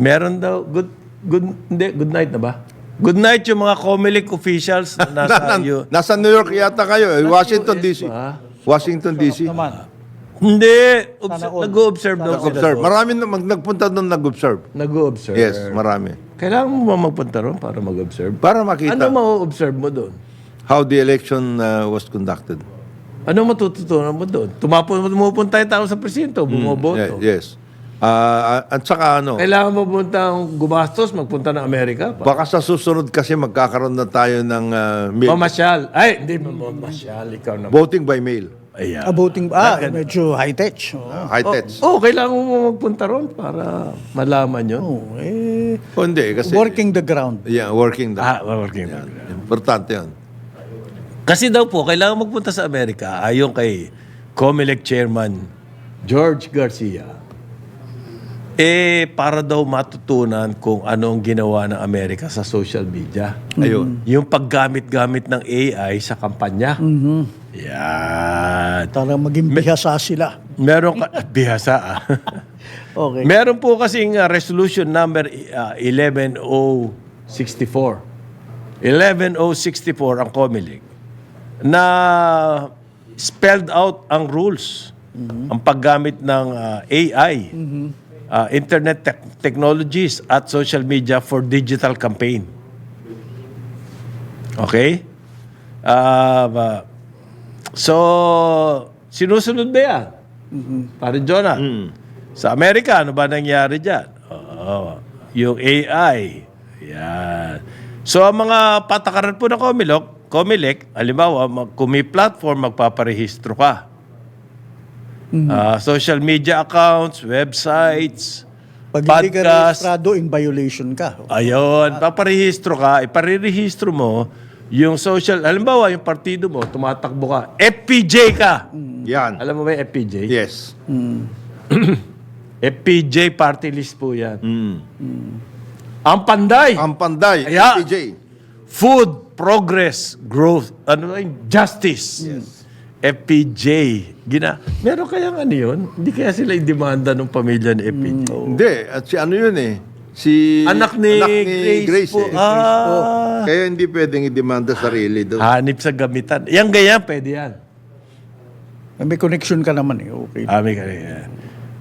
Meron daw, good, good, hindi, good night na ba? Good night yung mga Comelec officials na nasa Na- U- nasa New York yata kayo. Eh. Washington, US D.C. ba? Washington, D.C. Hindi, obs- nag-o-observe daw sila. Nag-observe. doon. Marami na mag- nagpunta doon nag-observe. Nag-o-observe. Yes, marami. Kailangan mo ba magpunta ron para mag-observe? Para makita Ano ma-observe mo doon? how the election uh, was conducted. Ano matututunan mo doon? Tumapo, tumupunta yung tao sa presinto, bumoboto. Ye- yes. Ah, at saka ano, Kailangan mo puntang gumastos, magpunta ng Amerika. Pa. baka sa susunod kasi magkakaroon na tayo ng uh, mail- Mamasyal. Ay, hindi mo mamasyal. Ikaw naman. voting by mail. Ayan. Abuting, ah, medyo high-tech. Oh. Uh, high tech. Oh, kailangan mo magpunta ron para malaman yun. Oh, eh, Oh, hindi, kasi... working the ground. Yeah, working. The, Ah, working. Importante yun. Kasi daw po, kailangan magpunta sa Amerika ayon kay COMELEC Chairman George Garcia. Eh, para daw matutunan kung ano ang ginawa ng Amerika sa social media. Ayun. Yung paggamit-gamit ng AI sa kampanya. Yan. Para maging bihasa sila. Meron ka... Bihasa ah. Okay. Meron po kasing uh, resolution number uh, 11064. 11064 ang COMELEC na spelled out ang rules ang paggamit ng uh, AI, uh, internet tech- technologies at social media for digital campaign. Okay? Uh, ba- so, sinusunod ba yan? Pare Jonah, sa Amerika, ano ba nangyari dyan? Oo. yung AI. Yan. So, ang mga patakaran po ng Comelec, Comelec, halimbawa, kung may platform, magpaparehistro ka. Ah, social media accounts, websites, Pag hindi ka podcast. registrado, in violation ka. Ayun, paparehistro ka, iparirehistro mo yung social, halimbawa, yung partido mo, tumatakbo ka, FPJ ka. Yan. Alam mo ba yung FPJ? Yes. FPJ party list po yan. Mm. Ang panday, Ang panday, Kaya- PJ. food, progress, growth, ano yung justice. FPJ. Gina, meron kayang ano yun? Hindi kaya sila i-demanda ng pamilya ni FPJ? Hindi, at si ano yun eh. Si Anak ni, Grace, po. eh. Ah, Kaya hindi pwedeng i-demanda sarili doon. hanip sa gamitan. Yan ganyan, pwede yan. May connection ka naman eh. Okay. Ami ka rin.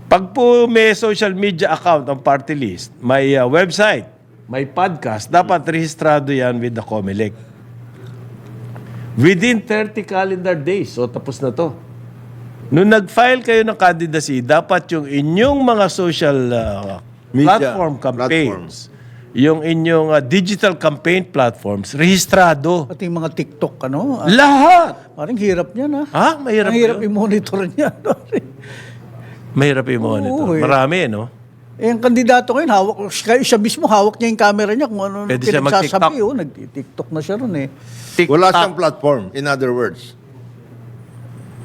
Pag po may social media account ang party list, may uh, website, may podcast, dapat rehistrado yan with the Comelec. Within 30 calendar days, so tapos na to. Nung nag-file kayo ng candidacy, dapat yung inyong mga social uh, Media platform campaigns, yung inyong uh, digital campaign platforms, rehistrado. Pati yung mga TikTok, ano? ah, Lahat! parang hirap niyan, ha? Ha? Mahirap Ang hirap i-monitor niya. Mahirap yung monitor. Oo, eh. Marami, no? Eh, ang kandidato ngayon, hawak, kayo siya mismo, hawak niya yung camera niya kung ano Pwede siya pinagsasabi. Oh, nag-TikTok na siya ron eh. TikTok. Wala siyang platform, in other words.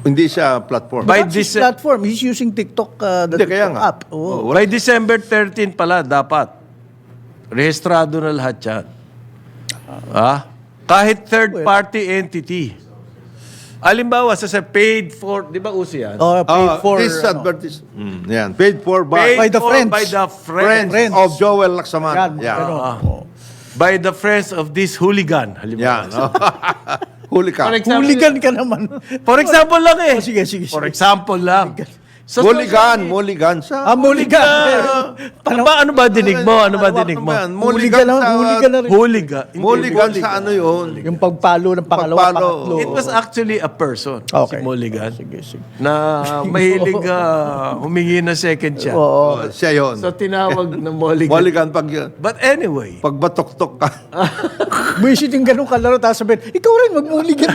Hindi siya platform. By That's his this- platform. He's using TikTok, uh, the Hindi, kaya TikTok nga. app. Oh. By December 13 pala, dapat. Rehistrado na lahat yan. Ah? Kahit third-party entity. Alimbawa, sa sa paid for, di ba uso yan? Oh, paid Ah, for, this ano, advertis- Mm, yan. Paid for by, by the for friends. By the friends. friends, of Joel Laksaman. yan, Yan. ganun. Ah. Oh. By the friends of this hooligan. Halimbawa. Yan. oh. Huli ka. For example, Hooligan ka naman. for example lang eh. Oh, sige, sige, For sige. example lang. Sa Mulligan, mulligan sa... Ah, hooligan. Ano ba, ano ba dinig mo? Ano ba dinig mo? Hooligan na, sa... hooligan na rin. Hooligan. Hindi, Mulligan sa ano yun? Yung pagpalo ng pangalawa, Pagpalo. pangatlo. It was actually a person, Okay. si Mulligan, Sige, sige. na mahilig ah, humingi ng second chance. Oo. Oh, siya yun. So tinawag na Mulligan. Mulligan pag... But anyway, Pag batok-tok ka. Buisit yung ganun kalaro, tapos sabihin, ikaw rin, mag-hooligan.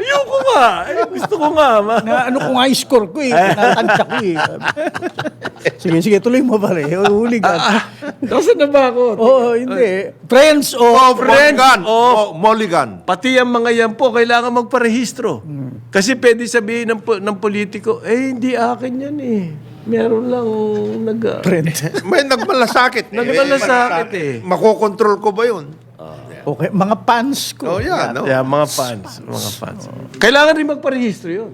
ayoko nga. Eh, gusto ko nga. Ma. na ano kung high score ko eh, nakatansya ko eh. sige, sige, tuloy mo pare. Hooligan. Nasaan na ba ako? Oo, hindi. Friends o Oh, friends Mulligan. of- Oh, Mulligan. Pati ang mga yan po, kailangan magparehistro. Kasi pwede sabihin ng, po- ng politiko, eh, hindi akin yan eh. Meron lang nag... friend. May nagmalasakit. Nagmalasakit eh. Makokontrol ko ba yun? Okay, mga fans ko. Oh, yan. No? Yeah, mga fans. Mga fans. Kailangan rin magparehistro yun.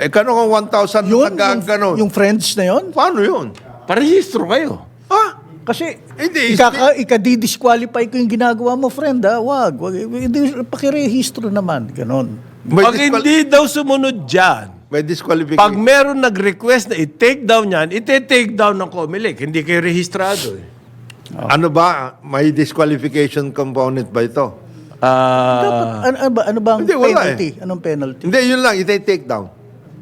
Eh, kano kung 1,000 Yun, yung, ganon? yung friends na yun? Paano yun? Parehistro kayo. Ah, Kasi, Hindi, ikaka, ikadi-disqualify ko yung ginagawa mo, friend, ha? Wag. wag hindi, pakirehistro naman. Ganon. May, Pag disqual- hindi daw sumunod dyan, may disqualification. pag meron nag-request na i-take down yan, iti-take down ng Comelec. Hindi kayo rehistrado eh. Ano ba, may disqualification component ba ito? Ah, Dapat, ano, ano ba, ano bang Hindi, wala penalty? Anong penalty? Hindi, yun lang, iti-take down.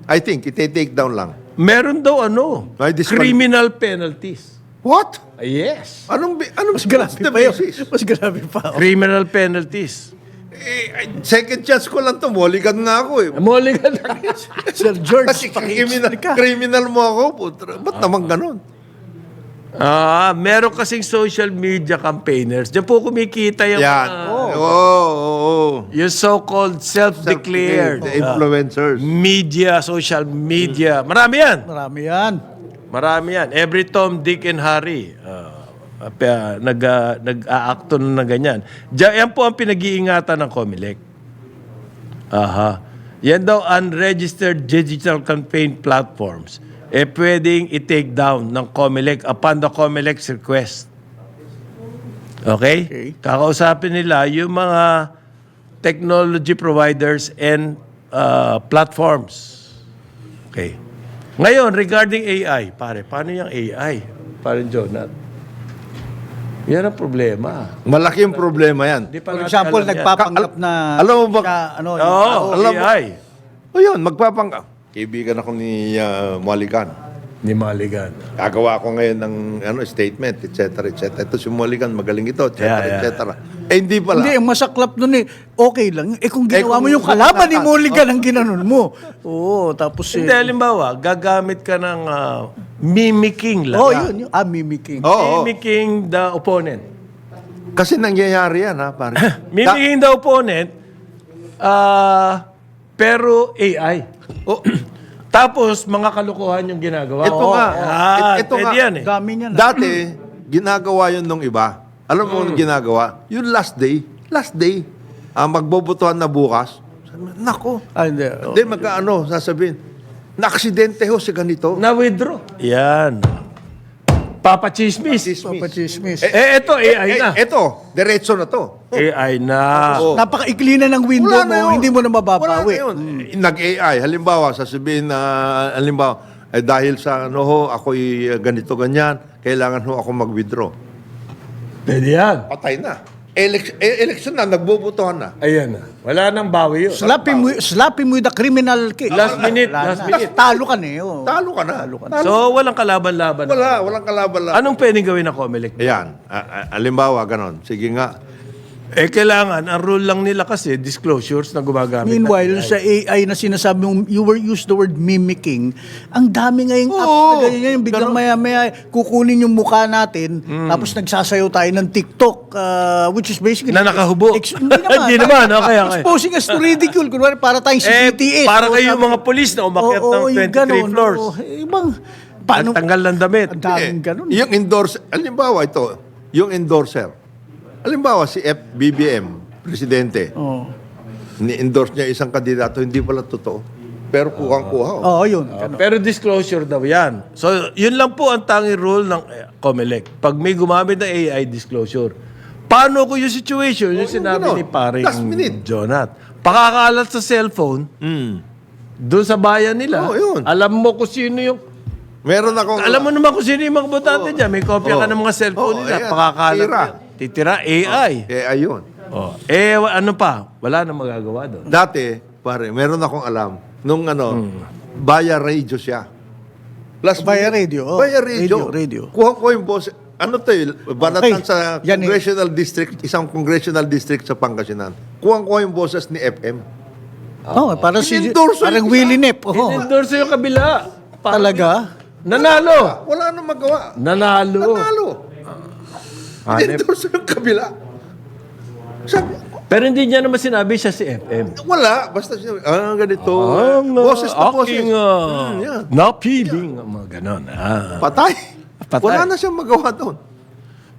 I think, iti-take down lang. meron daw ano, disqual- criminal penalties. What? Ah, yes. Anong, bi- anong Mas grabe the pa yun. basis? Mas grabe pa. Criminal penalties. Eh, ay, second chance ko lang to, moligan na ako eh. Muli ka na. Sir George, Kasi criminal, pakiexplain ka. criminal mo ako, putra. Ba't naman ganun? Ah, meron kasing social media campaigners. Diyan po kumikita yung, Yan. mga- Oo, oo, oo. yung so-called self-declared The ah, influencers. media, social media. Marami yan. Marami yan. Marami yan. Every Tom, Dick, and Harry. Uh, pa, nag, uh, nag-aakto na ganyan. Diyan, yan po ang pinag-iingatan ng Comelec. Aha. Yan daw unregistered digital campaign platforms. Eh pwedeng i-take down ng Comelec upon the Comelec's request. Okay? Okay. Kakausapin nila yung mga technology providers and uh, platforms. Okay. Ngayon, regarding AI, pare, paano yung AI? Pare Jonat. Yan ang problema. Malaki yung problema yan. Di pa For example, nagpapanggap na... Alam mo ba- siya, ano, Oo, yung tao. alam mo- AI. O yun, magpapang... Kaibigan ako ni uh, Moligan. Ni Maligan. Gagawa ko ngayon ng ano, statement, etc. etc. Ito si Moligan, magaling ito, etc. Yeah, yeah. etc. Eh, hindi pala. Hindi, ang masaklap nun eh, okay lang. Eh kung Eh, ginawa kung- mo yung kalaban ni Mulligan ang ginanon mo. Oo, tapos eh... Hindi, halimbawa, gagamit ka ng ah, mimicking lang. Oh, yun, yun. Ah, mimicking. Oo. Mimicking the opponent. Kasi nangyayari yan, ha, pare. Mimicking the opponent, ah, pero AI. Oh, Tapos, mga kalokohan yung ginagawa. ito Oo, nga. Ah, It- ito pwede nga. yan eh. Dami niyan. ah. Dati, ginagawa yun nung iba. Alam mo Mm. anong ginagawa? Yung last day. Last day. Ah, magbobotohan na bukas. Sabi, Nako. Ah, hindi. oh. Hindi, magkaano, sasabihin. Na-aksidente ho si ganito. Na-withdraw. Yan. Papa Chismis. Chismis. Papachismis. Eh, ito, AI na. Eh, eto, diretso na to. AI na. Oo. Napakaikli na ng window Wala na mo, yun. hindi mo na Wala mababawi. na yun. Nag-AI. Halimbawa, sasabihin na, halimbawa, eh, dahil sa ano ho, ako'y ganito, ganyan, kailangan ho ako mag-withdraw. Pwede yan. Patay na. Elec- eh, election na, nagbobotohan na. Ayan na. Wala nang bawi yun. Slap him, with, slap him with the criminal case. Last minute, Wala last na. minute. Talo ka na eh. oh. Talo ka na. Talo ka na. Talo. So, walang kalaban-laban. Wala, walang kalaban lang. Anong pwedeng gawin ng Comelec? Ayan, a- a- halimbawa, ganon. Sige nga. Eh, kailangan, ang rule lang nila kasi, disclosures na gumagamit. ng Meanwhile, AI. sa AI na sinasabi mong, you were used the word mimicking, ang dami ngayong apps Oo. na ganyan yan. Biglang maya-maya, kukunin yung mukha natin, tapos nagsasayaw tayo ng TikTok, uh, which is basically... Na nakahubo. Ex- hindi naman. Hindi naman, okay, okay. Exposing us to ridicule. Kunwari, para tayong si Eh, BTS. para kayo yung mga polis na umakyat ng yung 23 ganon, floors. oo. Eh, ibang, paano? Ang tanggal ng damit. Ang daming Eh, ganon. Yung endorser, halimbawa ito, yung endorser. Halimbawa si FBBM, presidente, Oo, ni-endorse niya isang kandidato, hindi pala totoo. Pero kuhang-kuha. oh. Oo, yun. Ah, pero disclosure daw yan. So, yun lang po ang tanging rule ng eh, Comelec. Pag may gumamit ng AI, disclosure. Paano ko yung situation? Yung sinabi ganon. ni paring Last minute. Jonat. Pakakalat sa cellphone, doon sa bayan nila. Oo, yun. Alam mo kung sino yung... Meron akong... Alam mo naman kung sino yung mga botante dyan. May kopya ka ng mga cellphone Oo, nila. ayan. Pakakalat. Tira. yan. Titira AI. Eh, ayun. Oh. Eh, wa- ano pa? Wala na magagawa doon. Dati, pare, meron akong alam, nung ano, Hmm. Baya Radio siya. Plus, Baya Radio, oh. Baya Radio. Radio, radio. Kuha ko yung boss. Ano to eh, banatan Okay. sa Yan eh. congressional district, isang congressional district sa Pangasinan. Kuha ko yung boses ni FM. Oh, parang si Inendorso parang yung Willie Nep. Oh. Inendorse yung kabila. Parang- Talaga? Nanalo. Wala nang magawa. Nanalo. Nanalo. Hanep. Endorse yung kabila. Sabi, Pero hindi niya naman sinabi siya si FM. wala. Basta siya, ah, ganito. Ang uh, boses na boses. aking uh, Hmm, yan. napiling, mga ganon. Ah. Patay. Patay. Wala na siyang magawa doon.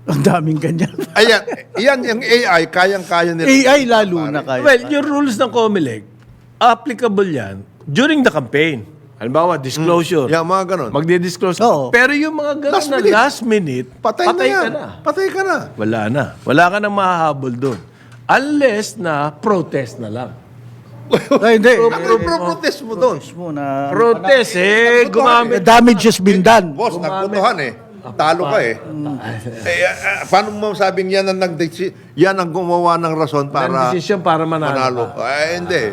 Ang daming ganyan. Ayan, yan yung AI, kayang-kaya nila. AI lalo na kaya. Well, yung rules ng COMELEC, applicable yan during the campaign. Halimbawa, disclosure. Yeah, mga ganon. Magdi-disclose. Oo. Pero yung mga ganun Last na minute. last minute, patay, na ka yan. na. Patay ka na. Wala na. Wala ka nang mahahabol doon. Unless na protest na lang. Ay, hindi. Ano pro-protest mo doon? Mismo na Protest eh, The gumamit. damage has been done. Boss, nagbotohan eh. Talo ka eh. eh ah, ah, paano mo sabing yan ang, nagdesi- yan ang gumawa ng rason Para, para decision para manalo. manalo? Eh, hindi.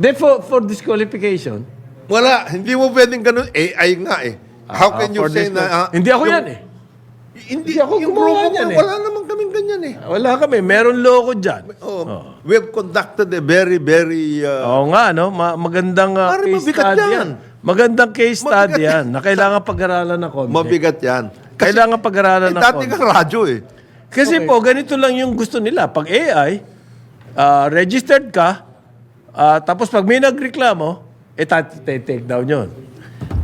Then for, for disqualification, Wala. Hindi mo pwedeng ganun. AI nga eh. How ah, can you for say disqual- na... ah, Hindi ako yung- yan eh. Hindi Hindi ako yung gumawa grupo niyan eh. Wala naman kaming ganyan eh. Wala kami. Meron loko dyan. Oh, We have conducted a very, very... uh, Oo nga, no? Ma- magandang uh, Pare, case mabigat study yan. yan. Magandang case study Mabigat yan na kailangan pag-aralan ng konti. mabigat yan. Kailangan pag-aralan Eh, ng dati konti. kang radyo eh. Kasi po, ganito lang yung gusto nila. Pag AI, ah, registered ka, ah, tapos pag may nagreklamo, eh, take down yun.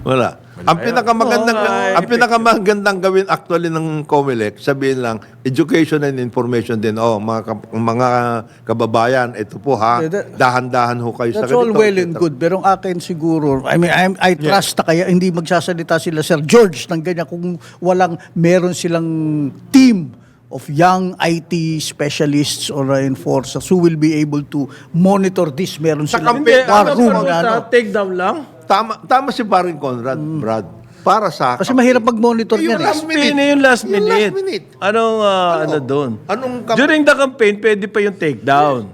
Wala. Ang pinakamagandang nga, eh. ang pinakamagandang gawin actually ng COMELEC, sabihin lang education and information din. Oh, mga mga kababayan, ito po ha. Yeah, that- Dahan-dahan ho kayo sa That's all ganito. well and good. Pero ang akin siguro, I mean, I, I trust na kaya hindi magsasalita sila, Sir George, ng ganyan kung walang, meron silang team of young IT specialists or enforcers who will be able to monitor this. Meron Sa silang campaign, war ano, room ano, na ano. take down lang. Tama tama si Paring Conrad, Brad. Para sa Kasi mahirap mag-monitor Yung yan eh. last minute. Yung last Yung minute. last minute. Anong, ah, ano, doon? Anong kam- During the campaign, pwede pa yung take down.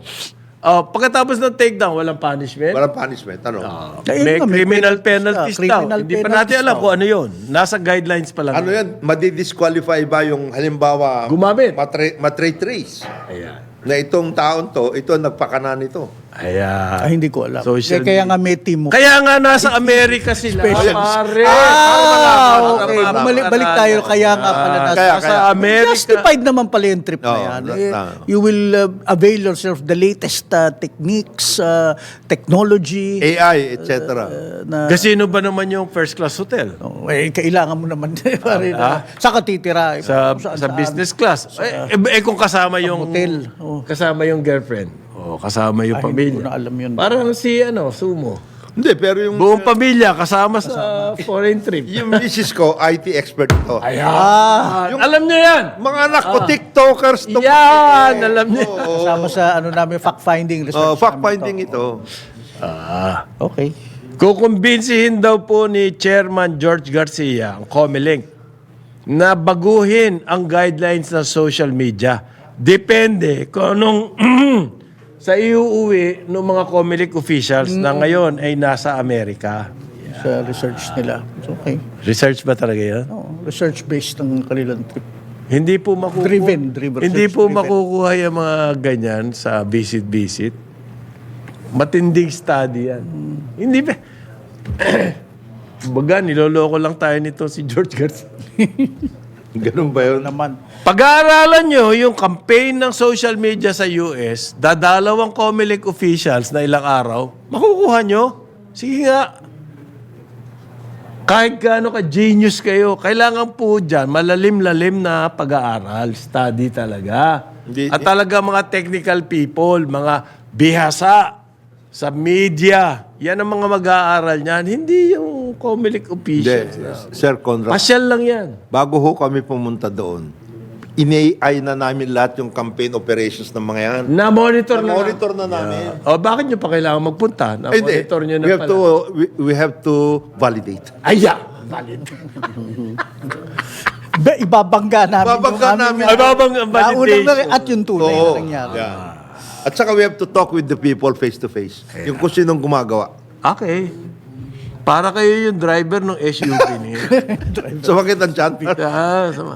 Oh, pagkatapos ng take down, walang punishment. Walang punishment, ano? Ayun may nga, may criminal penalties penalties daw. Criminal Hindi pa penalties natin alam daw. kung ano yun. Nasa guidelines pa lang. Ano yan? Madi-disqualify ba yung halimbawa Gumamit. matre, matre-trace Ayan. Na itong taon to, ito ang nagpakanan nito. Ayan. Ay, hindi ko alam. Social kaya, kaya nga may team mo. Kaya nga nasa Amerika sila, Special- pare. Ah, okay. Bumalik, balik tayo. Kaya nga pala nasa, Kaya, Nasa kaya. Amerika. Justified naman pala yung trip na yan. Eh, you will uh, avail yourself the latest uh, techniques, uh, technology. AI, etc. uh, na, Casino ba naman yung first class hotel? oh, eh, kailangan mo naman pare na. Ka titira? Sa Kung saan- sa saan. business class. eh, eh, eh, kung kasama yung hotel. Oh. kasama yung girlfriend. O kasama yung Ay, hindi pamilya. ko na alam yun. Parang si ano, sumo. Hindi, pero yung, Buong pamilya kasama sa foreign trip. yung misis ko, IT expert ito. Ayan. Ah, alam niyo yan. Mga anak ko, TikTokers to. Yan, alam niyo. kasama sa ano namin, fact-finding research. Oh, fact-finding to. ito. Ah. Okay. Kukumbinsihin daw po ni Chairman George Garcia ang COMELEC na baguhin ang guidelines ng social media. Depende kung anong sa iuuwi ng mga COMELEC officials na ngayon ay nasa Amerika. Sa research nila. Okay. Research ba talaga yan? Oh, research-based ng kanilang trip. Hindi po makukuha. Driven, driven, Hindi po driven. makukuha yung mga ganyan sa visit-visit. Matinding study yan. Hindi ba? Baga, niloloko lang tayo nito si George Garcia. Ganun ba yun? Naman. Pag-aaralan nyo yung campaign ng social media sa US, dadalawang COMELEC officials na ilang araw, makukuha nyo. Sige nga. Kahit gaano ka genius kayo, kailangan po dyan malalim-lalim na pag-aaral, study talaga. Hindi- At talaga mga technical people, mga bihasa sa media, yan ang mga mag-aaral niyan. Hindi yung COMELEC Hindi, officials. Sir Conrad. Pasyal lang yan. Bago ho kami pumunta doon, in-AI na namin lahat yung campaign operations ng mga yan. Na-monitor na. Na-monitor na namin. O bakit nyo pa kailangan magpunta? Ay. Na-monitor nyo na We have pala. to we, we have to validate. Aya! Valid. Ba, ibabangga namin. Ibabangga namin. Ibabang ang naunang validation. na- At yung tunay Oo. na nangyari. Yeah. At saka we have to talk with the people face to face. Yung kung sinong gumagawa. Okay. Para kayo yung driver ng SUV niya. Sumakit ang chan. ah, sama.